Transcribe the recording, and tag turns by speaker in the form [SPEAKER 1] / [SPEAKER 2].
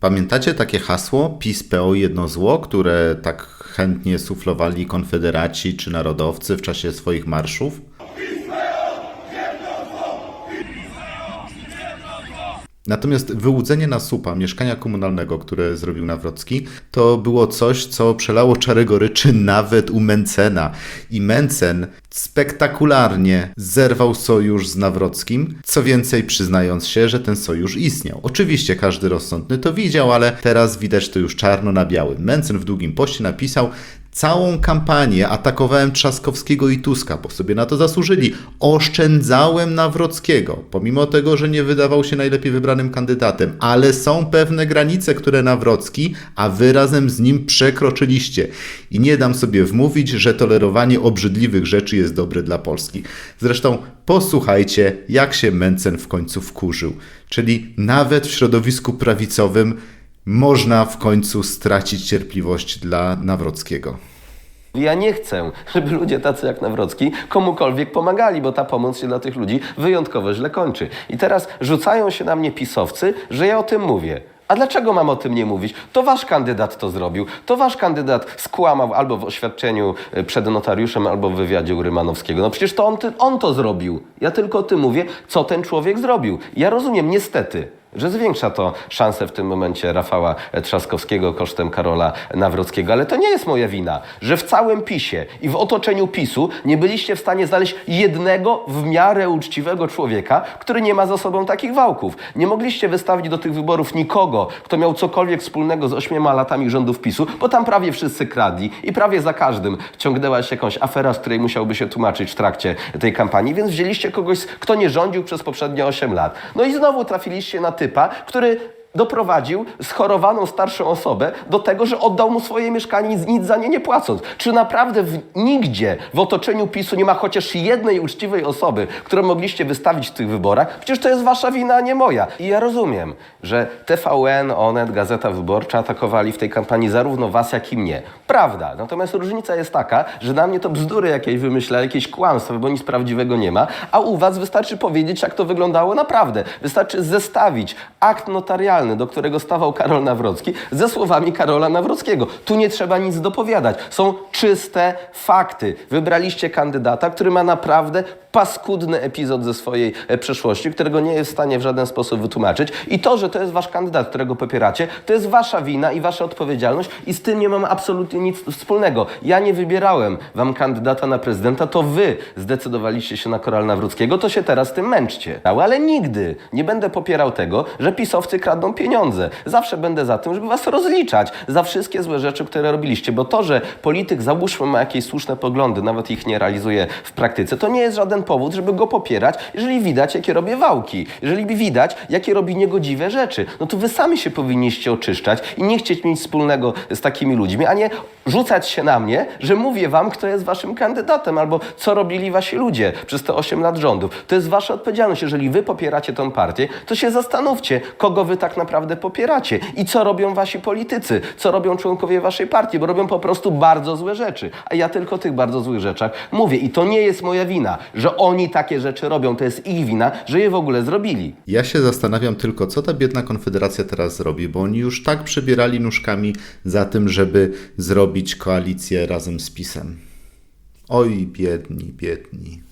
[SPEAKER 1] Pamiętacie takie hasło PiS PO jedno zło, które tak chętnie suflowali konfederaci czy narodowcy w czasie swoich marszów? Natomiast wyłudzenie na słupa mieszkania komunalnego, które zrobił Nawrocki, to było coś, co przelało czarę goryczy nawet u Mencena. I Mencen spektakularnie zerwał sojusz z Nawrockim, co więcej przyznając się, że ten sojusz istniał. Oczywiście każdy rozsądny to widział, ale teraz widać to już czarno na białym. Mencen w długim poście napisał, Całą kampanię atakowałem Trzaskowskiego i Tuska, bo sobie na to zasłużyli. Oszczędzałem Nawrockiego, pomimo tego, że nie wydawał się najlepiej wybranym kandydatem, ale są pewne granice, które Nawrocki, a wy razem z nim przekroczyliście. I nie dam sobie wmówić, że tolerowanie obrzydliwych rzeczy jest dobre dla Polski. Zresztą posłuchajcie, jak się Mencen w końcu wkurzył. Czyli nawet w środowisku prawicowym można w końcu stracić cierpliwość dla Nawrockiego.
[SPEAKER 2] Ja nie chcę, żeby ludzie tacy jak Nawrocki komukolwiek pomagali, bo ta pomoc się dla tych ludzi wyjątkowo źle kończy. I teraz rzucają się na mnie pisowcy, że ja o tym mówię. A dlaczego mam o tym nie mówić? To wasz kandydat to zrobił. To wasz kandydat skłamał albo w oświadczeniu e, przed notariuszem, albo w wywiadzie u Rymanowskiego. No przecież to on, on to zrobił. Ja tylko o tym mówię, co ten człowiek zrobił. Ja rozumiem, niestety, że zwiększa to szanse w tym momencie Rafała Trzaskowskiego kosztem Karola Nawrockiego, ale to nie jest moja wina, że w całym PiSie i w otoczeniu PiSu nie byliście w stanie znaleźć jednego w miarę uczciwego człowieka, który nie ma za sobą takich wałków. Nie mogliście wystawić do tych wyborów nikogo, kto miał cokolwiek wspólnego z ośmioma latami rządów PiSu, bo tam prawie wszyscy kradli i prawie za każdym ciągnęła się jakąś afera, z której musiałby się tłumaczyć w trakcie tej kampanii, więc wzięliście kogoś, kto nie rządził przez poprzednie 8 lat. No i znowu trafiliście na typa, który doprowadził schorowaną starszą osobę do tego, że oddał mu swoje mieszkanie nic, nic za nie nie płacąc. Czy naprawdę w, nigdzie w otoczeniu PiSu nie ma chociaż jednej uczciwej osoby, którą mogliście wystawić w tych wyborach? Przecież to jest wasza wina, a nie moja. I ja rozumiem, że TVN, Onet, Gazeta Wyborcza atakowali w tej kampanii zarówno was, jak i mnie. Prawda. Natomiast różnica jest taka, że na mnie to bzdury jakieś wymyśla, jakieś kłamstwa, bo nic prawdziwego nie ma, a u was wystarczy powiedzieć, jak to wyglądało naprawdę. Wystarczy zestawić akt notarialny, do którego stawał Karol Nawrocki, ze słowami Karola Nawrockiego. Tu nie trzeba nic dopowiadać. Są czyste fakty. Wybraliście kandydata, który ma naprawdę paskudny epizod ze swojej e, przeszłości, którego nie jest w stanie w żaden sposób wytłumaczyć. I to, że to jest wasz kandydat, którego popieracie, to jest wasza wina i wasza odpowiedzialność i z tym nie mam absolutnie nic wspólnego. Ja nie wybierałem wam kandydata na prezydenta, to wy zdecydowaliście się na Karola Nawrockiego, to się teraz tym męczcie. Ale nigdy nie będę popierał tego, że pisowcy kradną pieniądze. Zawsze będę za tym, żeby was rozliczać za wszystkie złe rzeczy, które robiliście, bo to, że polityk załóżmy ma jakieś słuszne poglądy, nawet ich nie realizuje w praktyce, to nie jest żaden powód, żeby go popierać, jeżeli widać, jakie robię wałki, jeżeli widać, jakie robi niegodziwe rzeczy. No to wy sami się powinniście oczyszczać i nie chcieć mieć wspólnego z takimi ludźmi, a nie rzucać się na mnie, że mówię wam, kto jest waszym kandydatem, albo co robili wasi ludzie przez te 8 lat rządów. To jest wasza odpowiedzialność. Jeżeli wy popieracie tą partię, to się zastanówcie, kogo wy tak naprawdę popieracie i co robią wasi politycy, co robią członkowie waszej partii, bo robią po prostu bardzo złe rzeczy. A ja tylko o tych bardzo złych rzeczach mówię. I to nie jest moja wina, że oni takie rzeczy robią. To jest ich wina, że je w ogóle zrobili.
[SPEAKER 1] Ja się zastanawiam tylko, co ta biedna konfederacja teraz zrobi, bo oni już tak przebierali nóżkami za tym, żeby zrobić koalicję razem z PiSem. Oj, biedni, biedni.